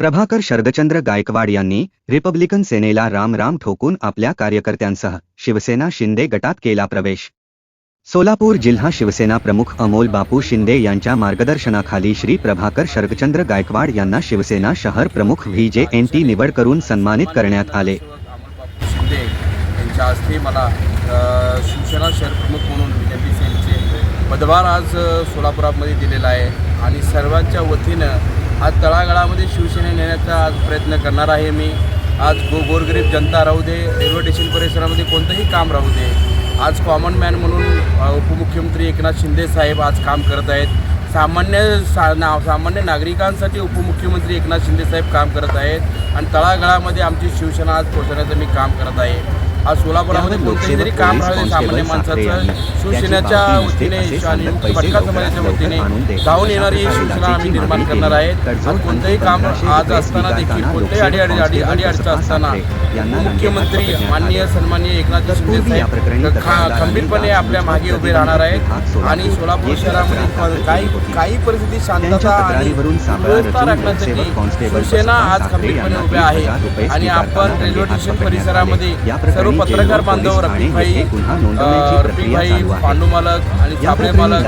प्रभाकर शरदचंद्र गायकवाड यांनी रिपब्लिकन सेनेला राम राम ठोकून आपल्या कार्यकर्त्यांसह शिवसेना शिंदे गटात केला प्रवेश. सोलापूर जिल्हा शिवसेना प्रमुख अमोल बापू शिंदे यांच्या मार्गदर्शनाखाली श्री प्रभाकर शरदचंद्र गायकवाड यांना शिवसेना शहर प्रमुख व्ही जे एन टी निवड करून सन्मानित करण्यात आले. शिंदे यांच्या हस्ते मला शिवसेना शहर प्रमुख म्हणून पदभार आज सोलापुरामध्ये दिलेला आहे. आणि सर्वांच्या वतीनं आज तळागाळामध्ये शिवसेना नेण्याचा आज प्रयत्न करणार आहे मी. आज गो गोरगरीब जनता राहू दे रेल्वे स्टेशन परिसरामध्ये कोणतंही काम राहू दे. आज कॉमन मॅन म्हणून उपमुख्यमंत्री एकनाथ शिंदे साहेब आज काम करत आहेत. सामान्य सा ना सामान्य नागरिकांसाठी उपमुख्यमंत्री एकनाथ शिंदे साहेब काम करत आहेत. आणि तळागाळामध्ये आमची शिवसेना आज पोहोचवण्याचं मी काम करत आहे. आज सोलापुरामध्ये कोणतंही काम राहिलं सामान्य माणसाचं शिवसेनेच्या वतीने आणि लवकरात समाजाच्या वतीने. धावून अशा येणारी प्रकारे शिवसेना आम्ही निर्माण करणार. आहेत आज कोणतंही आणि काम आज असताना देखील लोकसेवक अडी अडी अडी अडचण असताना मुख्यमंत्री माननीय सन्माननीय एकनाथ शिंदे साहेब खंबीरपणे आपल्या मागे उभे राहणार आहेत आणि सोलापूर शहरामध्ये काही. काही परिस्थिती शांतता आणि राखण्यासाठी शिवसेना आज खंबीरपणे यांना उभे तीन आहे आणि आपण रेल्वे स्टेशन परिसरामध्ये आले. सर्व पत्रकार बांधव प्रक्रिया रफिकभाई चालू आहे. पांडू मालक आणि प्रकरणी मालक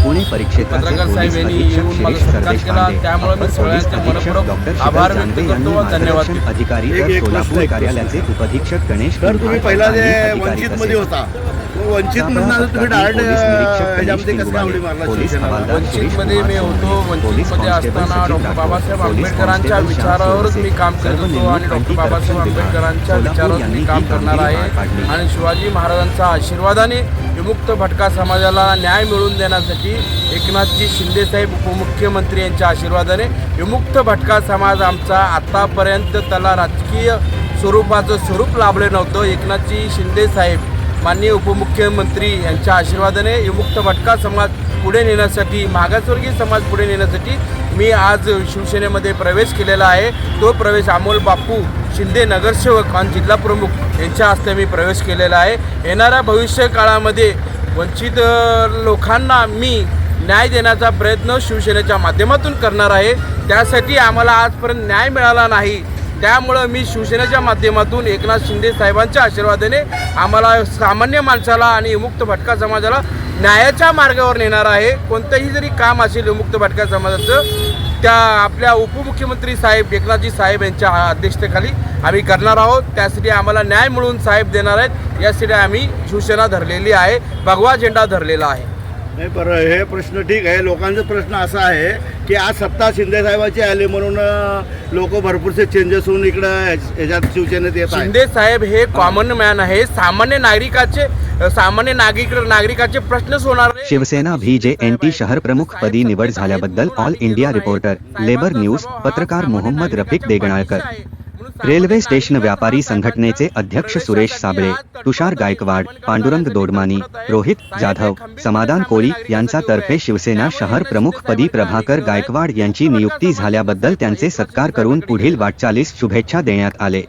रोहित पत्रकार साहेब पोलीस यांनी येऊन मला सत्कार केला त्यामुळे मी सगळ्यांचे अधीक्षक मनपूर्वक डॉक्टर आभार व्यक्त करतो व धन्यवाद अधिकारी सोलापूर कार्यालयाचे उपअधीक्षक गणेश तर तुम्ही पहिला जे वंचित मध्ये होता वंचित आता तुम्ही प्रकरणी डायरेक्ट पोलीस निरीक्षक गणेश याच्यामध्ये कसं काय उडी किंगवाले, मारला पोलीस शिवसेनेला? हवालदार वंचित शिरीषमध्ये मी होतो चौधरी, पोलीस वंचित मध्ये कॉन्स्टेबल असताना डॉक्टर बाबासाहेब आंबेडकरांच्या विचारावरच मी काम करत होतो आणि डॉक्टर बाबासाहेब आंबेडकरांच्या विचारावर मी काम करणार आहे. आणि शिवाजी महाराजांच्या आशीर्वादाने विमुक्त भटका समाजाला न्याय मिळवून देण्यासाठी एकनाथजी शिंदे साहेब उपमुख्यमंत्री यांच्या आशीर्वादाने विमुक्त भटका समाज आमचा आतापर्यंत त्याला राजकीय स्वरूपाचं स्वरूप लाभले नव्हतं एकनाथजी शिंदे साहेब माननीय उपमुख्यमंत्री यांच्या आशीर्वादाने विमुक्त भटका समाज पुढे नेण्यासाठी मागासवर्गीय समाज पुढे नेण्यासाठी मी आज शिवसेनेमध्ये प्रवेश केलेला आहे. तो प्रवेश अमोल बापू शिंदे नगरसेवक आणि जिल्हा प्रमुख यांच्या हस्ते मी प्रवेश केलेला आहे. येणाऱ्या भविष्य काळामध्ये वंचित लोकांना मी न्याय देण्याचा प्रयत्न शिवसेनेच्या माध्यमातून करणार आहे. त्यासाठी आम्हाला आजपर्यंत न्याय मिळाला नाही. त्यामुळं मी शिवसेनेच्या माध्यमातून एकनाथ शिंदे साहेबांच्या आशीर्वादाने आम्हाला सामान्य माणसाला आणि मुक्त भटका समाजाला न्यायाच्या मार्गावर नेणार आहे. कोणतंही जरी काम असेल मुक्त भटका समाजाचं त्या आपल्या उपमुख्यमंत्री साहेब एकनाथजी साहेब यांच्या अध्यक्षतेखाली आम्ही करणार आहोत. त्यासाठी आम्हाला न्याय मिळवून साहेब देणार आहेत. यासाठी आम्ही शिवसेना धरलेली आहे. भगवा झेंडा धरलेला आहे. नाही बरं हे प्रश्न ठीक आहे. लोकांचा प्रश्न असा आहे की आज सत्ता शिंदे साहेबांची आली म्हणून लोक भरपूरसे चेंजेस होऊन इकडं ह्याच्यात शिवसेनेत येत शिंदे साहेब हे कॉमन मॅन आहे. सामान्य नागरिकाचे सामान्य नागरिक नागरिकाचे प्रश्न सोडणारे Shiv Sena V J N T शहर प्रमुख पदी निवड झाल्याबद्दल all India reporter labour news पत्रकार मोहम्मद रफिक देगणाळकर. रेल्वे स्टेशन व्यापारी संघटनेचे अध्यक्ष सुरेश साबळे तुषार गायकवाड पांडुरंग दोडमानी रोहित जाधव समाधान कोळी यांचा तर्फे शिवसेना शहर प्रमुख पदी प्रभाकर गायकवाड यांची नियुक्ती झाल्याबद्दल त्यांचे सत्कार करून पुढील वाटचालीस शुभेच्छा देण्यात आले.